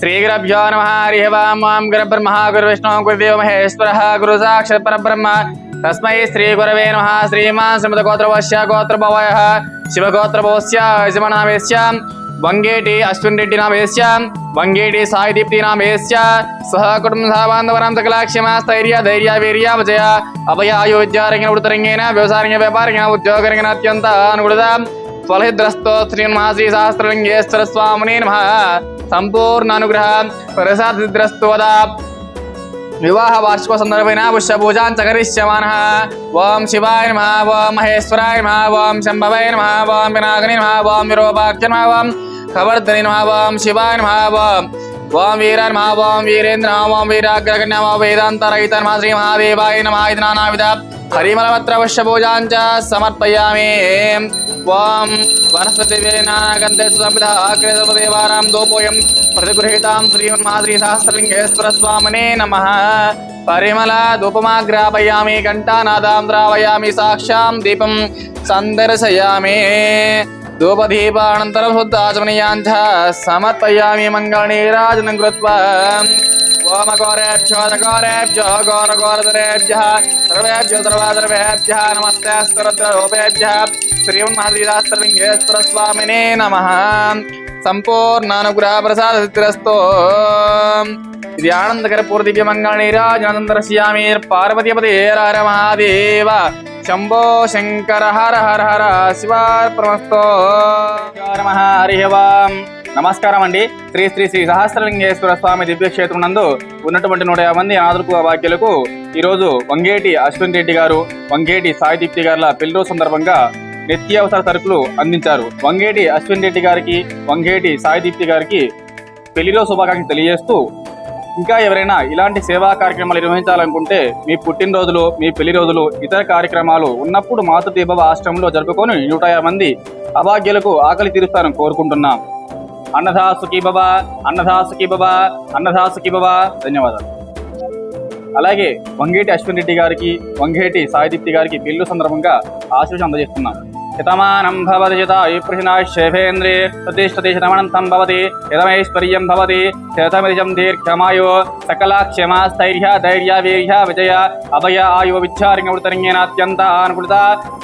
శ్రీగురభ్యో నమ హరి ఓం ఓం గురుబ్రహ్మ గురువిష్ణు గురుదేవ మహేశ్వర గురు సాక్షాత్ పరబ్రహ్మ. తస్మై శ్రీ గురవే నమ శ్రీమాన్ శ్రీమద గోత్రవశ్య గోత్రభవయ శివగోత్రభవస్య యజమనామేస్య వంగేటి అశ్విన్ రెడ్డి నామేశ్యాం వంగేటి సాయి దీప్తి నామేస్య సహ కుటుంబ బాంధవరాం సకలాక్షమ స్థైర్య ధైర్య వీర్య విజయ అభయ ఆయుద్యారంగిన విద్యారంగిన వ్యవసాయ వ్యాపారంగ ఉద్యోగరంగిన అత్యంత అనుగుణత. फलहिद्रस्तो श्रीन्महाश्रीशास्त्रलिङ्गेश्वर स्वामिने नमः सम्पूर्णानुग्रह प्रसादद्रस्तोदा विवाह वार्षिक संदर्भेन पुष्य पूजा च करिष्यमानः शिवाय नम ॐ महेश्वराय नम ॐ शंभवाय नम ॐ विनागने नम ॐ विरोपाख्य नमः ॐ खबर्दने नमः ॐ शिवाय नम ॐ ओम वीर नम ओम वीरेन्द्र नम ओम वीराग्रगण्य नम वेदांत रहित नम श्री महादेवाय नम इति नानाविध हरिमलमत्र वश्य पूजां च समर्पयामि त्वां वनस्पतिभिः नानागन्धेषु संविधाकृतपदेवानां दोपोऽयं प्रतिगृहीतां श्रीमन्माद्रीसहस्रलिङ्गेश्वरस्वामिने नमः। परिमलादुपमाग्रापयामि घण्टानादां द्रावयामि, साक्षां दीपं सन्दर्शयामि। धूपदीपानन्तरं शुद्धाचमनीयाञ्च समर्पयामि मङ्गलनीराजनं कृत्वा। ओमघोरेभ्योदघोरेभ्यो घोरघोरधरेभ्यः सर्वेभ्यो, सर्वाधर्वेभ्यः नमस्ते स्तोत्ररूपेभ्यः శ్రీమన్నాదిరాత్రలింగేశ్వరస్వామినే నమ. సంపూర్ణానుగ్రహప్రసాదతిరస్తో. ఇది ఆనందకర పూర్తికి మంగళనీరాజనందరశ్యామి పార్వతీపతి హర మహాదేవ శంభో శంకర హర హర హర శివార్పణమస్తో హరిహవాం నమస్కారం అండి శ్రీ శ్రీ శ్రీ సహస్రలింగేశ్వర స్వామి దివ్యక్షేత్రం నందు ఉన్నటువంటి నూట యాభై మంది అనాథృపు వాక్యులకు ఈరోజు వంగేటి అశ్విన్ రెడ్డి గారు వంగేటి సాయిదీప్తి గారుల పెళ్ళి సందర్భంగా నిత్యావసర సరుకులు అందించారు. వంగేటి అశ్విన్ రెడ్డి గారికి వంగేటి సాయిదీప్తి గారికి పెళ్ళిలో శుభాకాంక్షలు తెలియజేస్తూ ఇంకా ఎవరైనా ఇలాంటి సేవా కార్యక్రమాలు నిర్వహించాలనుకుంటే మీ పుట్టినరోజులు మీ పెళ్ళి రోజులు ఇతర కార్యక్రమాలు ఉన్నప్పుడు మాతృదీభవ ఆశ్రమంలో జరుపుకొని నూట యాభై మంది అభాగ్యులకు ఆకలి తీరుస్తారని కోరుకుంటున్నాం. అన్నదాసుకి బాబా అన్నదాసుకి బాబా అన్నదాసుకి బాబా ధన్యవాదాలు. అలాగే వంగేటి అశ్విన్ రెడ్డి గారికి వంగేటి సాయిదీప్తి గారికి పెళ్ళి సందర్భంగా ఆశీర్వాదం అందజేస్తున్నాం यतमानं भवति यथायुप्रशिनाश्रेभेन्द्रे प्रतिष्ठति शतमनन्तं भवति, यतमैश्वर्यं भवति दीर्घमायो सकला स्थैर्य धैर्य, वीर्य, विजय, अभय, आयो विच्छारिङ्गवृतरङ्गेनात्यन्त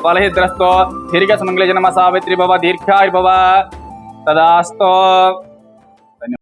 बलहिद्रस्तो दीर्घसमङ्गलजनम भव दीर्घायु तदास्तो।